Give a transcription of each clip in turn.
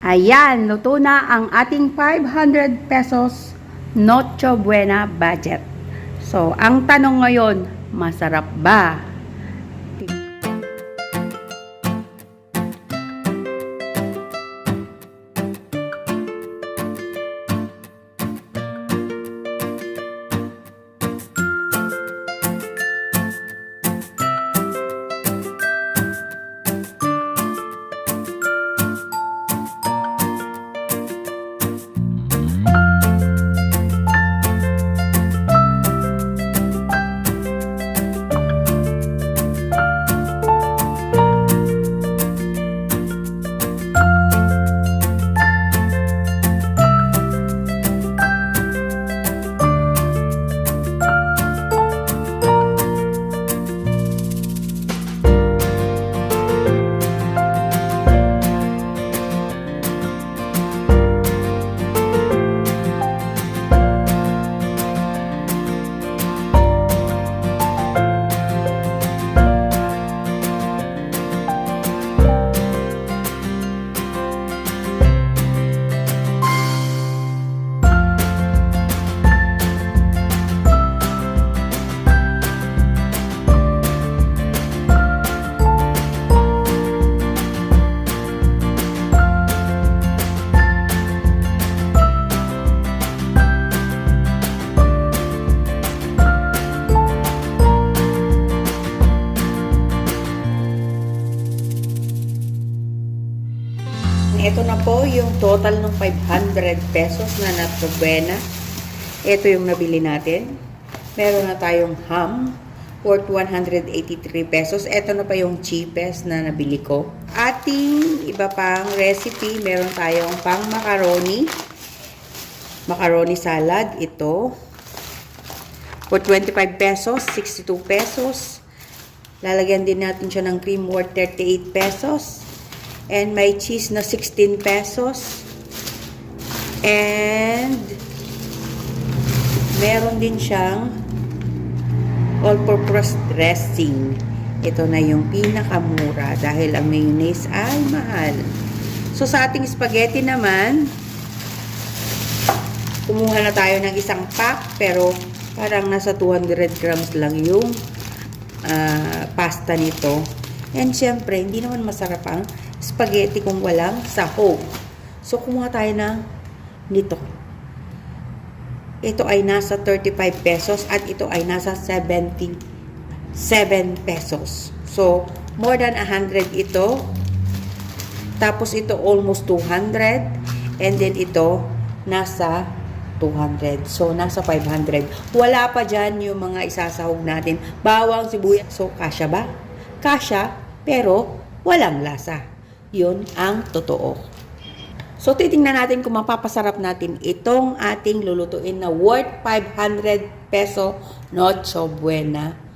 Ayan, luto na ang ating 500 pesos Noche Buena budget. So, ang tanong ngayon, masarap ba? Po yung total ng 500 pesos na Noche Buena. Ito yung nabili natin. Meron na tayong ham worth 183 pesos. Ito na pa yung cheapest na nabili ko. Ating iba pang recipe, meron tayong pang macaroni. Macaroni salad, ito. For 25 pesos, 62 pesos. Lalagyan din natin siya ng cream worth 38 pesos. And may cheese na 16 pesos. And meron din siyang all-purpose dressing. Ito na yung pinakamura dahil ang mayonnaise ay mahal. So sa ating spaghetti naman, kumuha na tayo ng isang pack pero parang nasa 200 grams lang yung ah, pasta nito. And syempre, hindi naman masarap ang spaghetti kung walang sahog. So, kumuha tayo ng nito. Ito ay nasa 35 pesos at ito ay nasa 77 pesos. So, more than 100 ito. Tapos ito almost 200. And then ito nasa 200. So, nasa 500. Wala pa dyan yung mga isasahog natin. Bawang, sibuyas. So, kasya ba? Kasya, pero walang lasa. Yun ang totoo. So, titingnan natin kung mapapasarap natin itong ating lulutuin na worth 500 peso Noche Buena.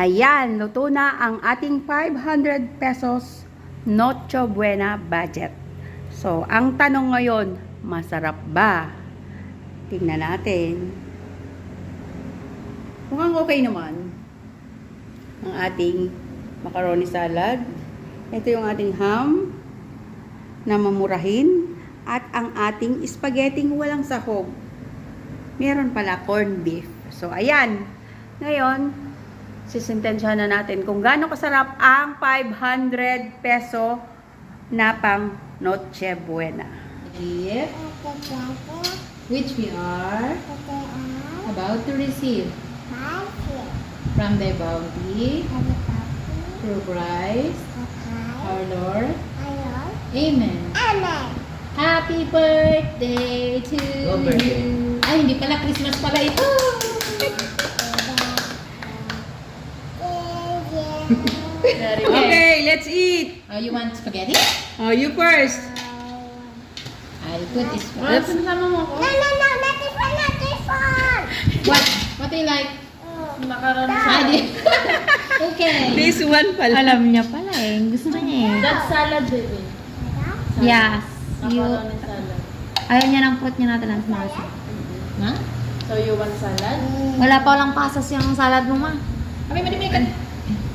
Ayan, luto na ang ating 500 pesos Noche Buena budget. So, ang tanong ngayon, masarap ba? Tingnan natin. Mukhang okay naman. Ang ating macaroni salad. Ito yung ating ham na mamurahin. At ang ating spaghetti walang sahog. Meron pala corned beef. So, ayan. Ngayon, sisintensya na natin kung gaano kasarap ang 500 peso na pang Noche Buena. gift which we are about to receive from the bounty through Christ our Lord. Amen. Happy birthday to you. Ay, hindi pala Christmas pala ito. Okay, let's eat! Oh, you want spaghetti? Oh, you first! I'll put this one. Let's- What? What do you like? Macaron Ah, di- okay. This one pala. Alam niya pala eh. Gusto niya eh. That's salad, baby. Yes. You, salad. ayaw niya ng fruit niya natin ang small Ha? So you want salad? Wala pa walang pasas yung salad mo ma. Kami mali kan.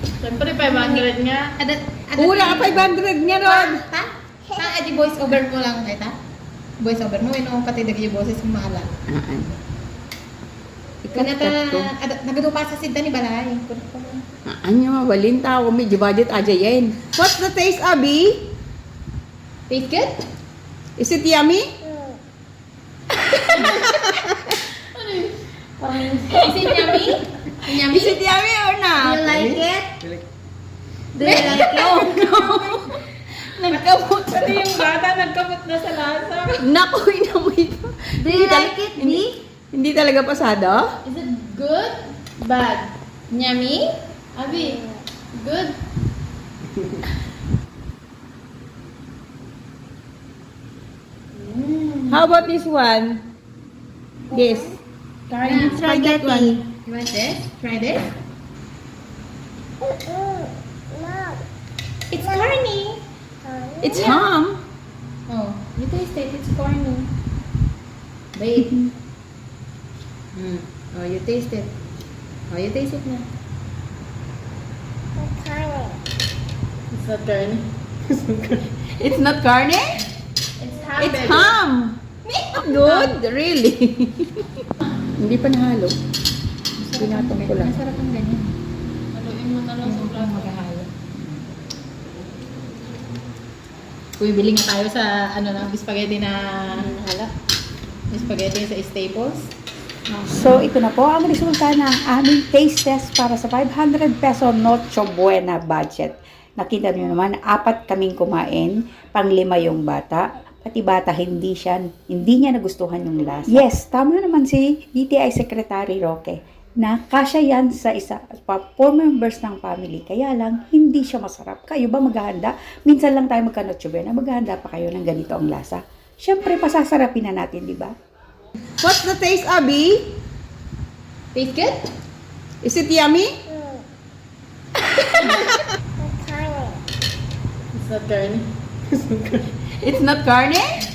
Siyempre, 500 nga. Adat, adat. Ura ka 500 nga Rod! Ha? Ha? Adi voice over mo lang, eta? Voice over mo, ino pati dagi yung boses mo maala. Kana ta, adat, nagadupa sa sidda ni Balay. Anya mabalin tao, medyo budget aja yan. What's the taste, Abby? Taste good? Is it yummy? Is it yummy? Yummy? Is it yummy or not? Do you like it? Do you like it? Oh, no. Nagkamot. Pati yung bata, nagkamot na sa lasa. Naku, inamoy pa. Do you like it, Hindi, Di? hindi talaga pasado? Is it good? Bad? Yummy? Abi, good? How about this one? This. Karen, Try that one. You want this? Try this? It's corny. It's ham. Oh, you taste it. It's corny. Wait. Mm. Oh, you taste it. Oh, you taste it na. It's not curly. It's not carne? It's ham, It's ham. Good, really. Hindi pa nahalo. Pinatong ko lang. Masarap ang ganyan. Haluin mo na lang sa plato. Maghahalo. Uy, bili nga tayo sa ano na, spaghetti na hala. Spaghetti sa Staples. So, ito na po ang resulta ng aming taste test para sa 500 peso Noche Buena budget. Nakita niyo naman, apat kaming kumain, pang lima yung bata. Pati bata, hindi siya, hindi niya nagustuhan yung lasa. Yes, tama naman si DTI Secretary Roque na kasya yan sa isa, pa, four members ng family. Kaya lang, hindi siya masarap. Kayo ba maghahanda? Minsan lang tayo magka-Noche Buena, maghahanda pa kayo ng ganito ang lasa. Siyempre, pasasarapin na natin, di ba? What's the taste, Abby? Taste good? Is it yummy? It's not curly. It's not carne?